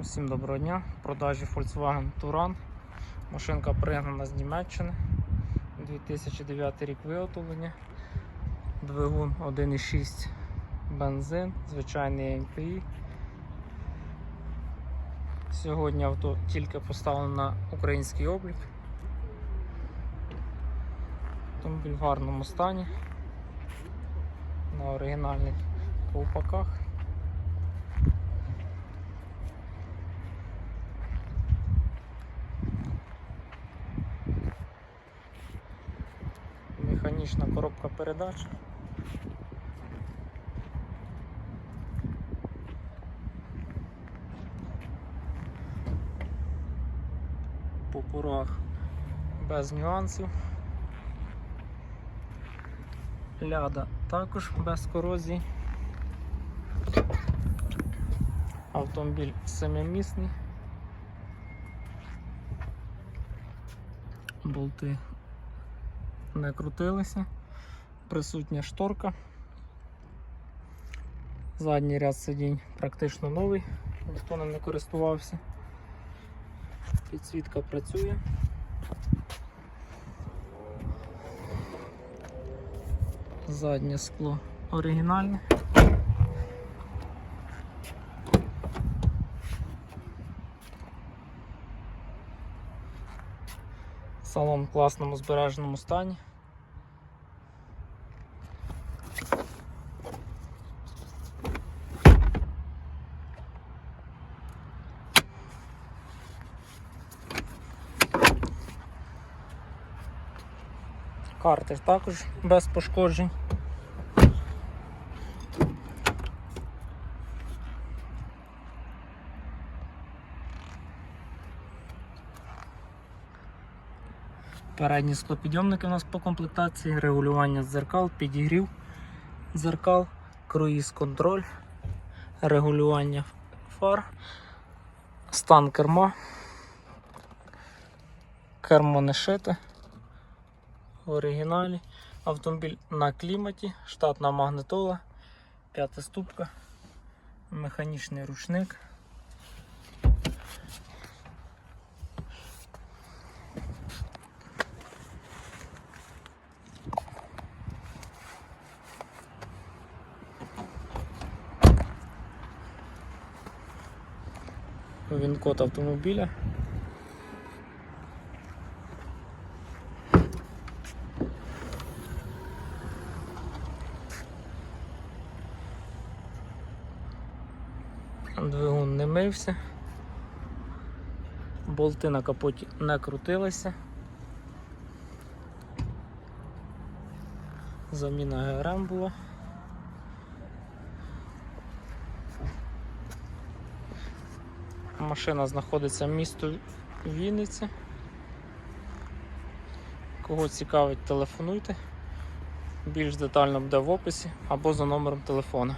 Усім доброго дня. Продажі Volkswagen Touran. Машинка пригнана з Німеччини. 2009 рік виготовлення. Двигун 1,6 бензин, звичайний MPI. Сьогодні авто тільки поставлено на український облік. Автомобіль в гарному стані. На оригінальних ковпаках. Механічна коробка передач. По порах без нюансів. Ляда також без корозії. Автомобіль семимісний. Болти не крутилися. Присутня шторка. Задній ряд сидінь практично новий, ніхто ним не користувався. Підсвітка працює. Заднє скло оригінальне. Салон в класному збереженому стані. Карти ж також без пошкоджень. Передні склопідйомники у нас по комплектації, регулювання дзеркал, підігрів дзеркал, круїз контроль, регулювання фар, стан керма, кермо не шите в оригіналі. Автомобіль на кліматі, штатна магнитола, п'ята ступка, механічний ручник. Він код автомобіля. Двигун не мився. Болти на капоті не крутилися. Заміна ГРМ була. Машина знаходиться в місто Вінниці. Кого цікавить, телефонуйте. Більш детально буде в описі або за номером телефона.